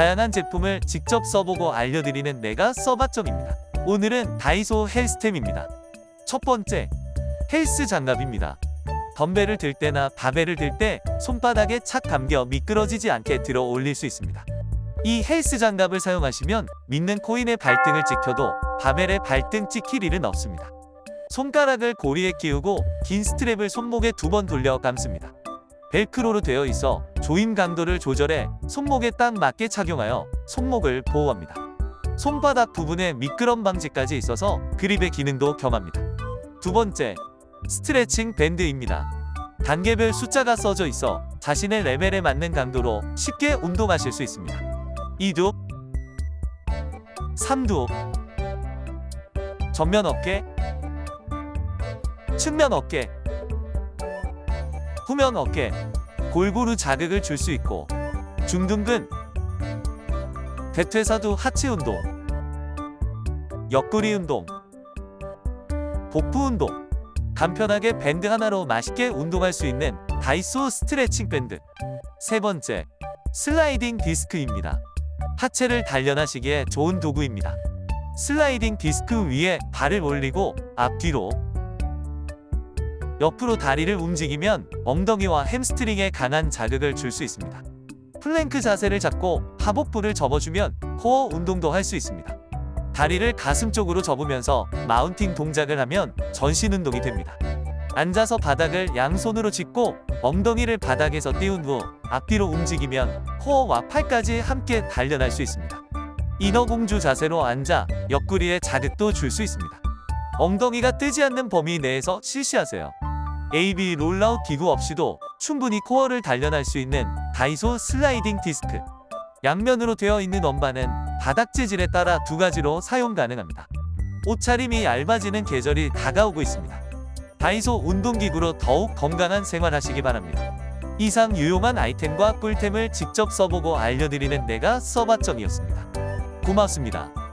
다양한 제품을 직접 써보고 알려드리는 내가 써봤점입니다. 오늘은 다이소 헬스템입니다. 첫 번째, 헬스 장갑입니다. 덤벨을 들 때나 바벨을 들 때 손바닥에 착 감겨 미끄러지지 않게 들어 올릴 수 있습니다. 이 헬스 장갑을 사용하시면 믿는 코인의 발등을 찍혀도 바벨의 발등 찍힐 일은 없습니다. 손가락을 고리에 끼우고 긴 스트랩을 손목에 두 번 돌려 감습니다. 벨크로로 되어 있어 조임 강도를 조절해 손목에 딱 맞게 착용하여 손목을 보호합니다. 손바닥 부분에 미끄럼 방지까지 있어서 그립의 기능도 겸합니다. 두 번째, 스트레칭 밴드입니다. 단계별 숫자가 써져 있어 자신의 레벨에 맞는 강도로 쉽게 운동하실 수 있습니다. 2두, 3두, 전면 어깨, 측면 어깨, 후면 어깨, 골고루 자극을 줄 수 있고 중둔근, 대퇴사두 하체 운동, 옆구리 운동, 복부 운동, 간편하게 밴드 하나로 맛있게 운동할 수 있는 다이소 스트레칭 밴드. 세 번째, 슬라이딩 디스크입니다. 하체를 단련하시기에 좋은 도구입니다. 슬라이딩 디스크 위에 발을 올리고 앞뒤로 옆으로 다리를 움직이면 엉덩이와 햄스트링에 강한 자극을 줄 수 있습니다. 플랭크 자세를 잡고 하복부를 접어주면 코어 운동도 할 수 있습니다. 다리를 가슴 쪽으로 접으면서 마운팅 동작을 하면 전신 운동이 됩니다. 앉아서 바닥을 양손으로 짚고 엉덩이를 바닥에서 띄운 후 앞뒤로 움직이면 코어와 팔까지 함께 단련할 수 있습니다. 인어공주 자세로 앉아 옆구리에 자극도 줄 수 있습니다. 엉덩이가 뜨지 않는 범위 내에서 실시하세요. AB 롤라웃 기구 없이도 충분히 코어를 단련할 수 있는 다이소 슬라이딩 디스크. 양면으로 되어 있는 원반은 바닥 재질에 따라 두 가지로 사용 가능합니다. 옷차림이 얇아지는 계절이 다가오고 있습니다. 다이소 운동기구로 더욱 건강한 생활하시기 바랍니다. 이상 유용한 아이템과 꿀템을 직접 써보고 알려드리는 내가 써봤점이었습니다. 고맙습니다.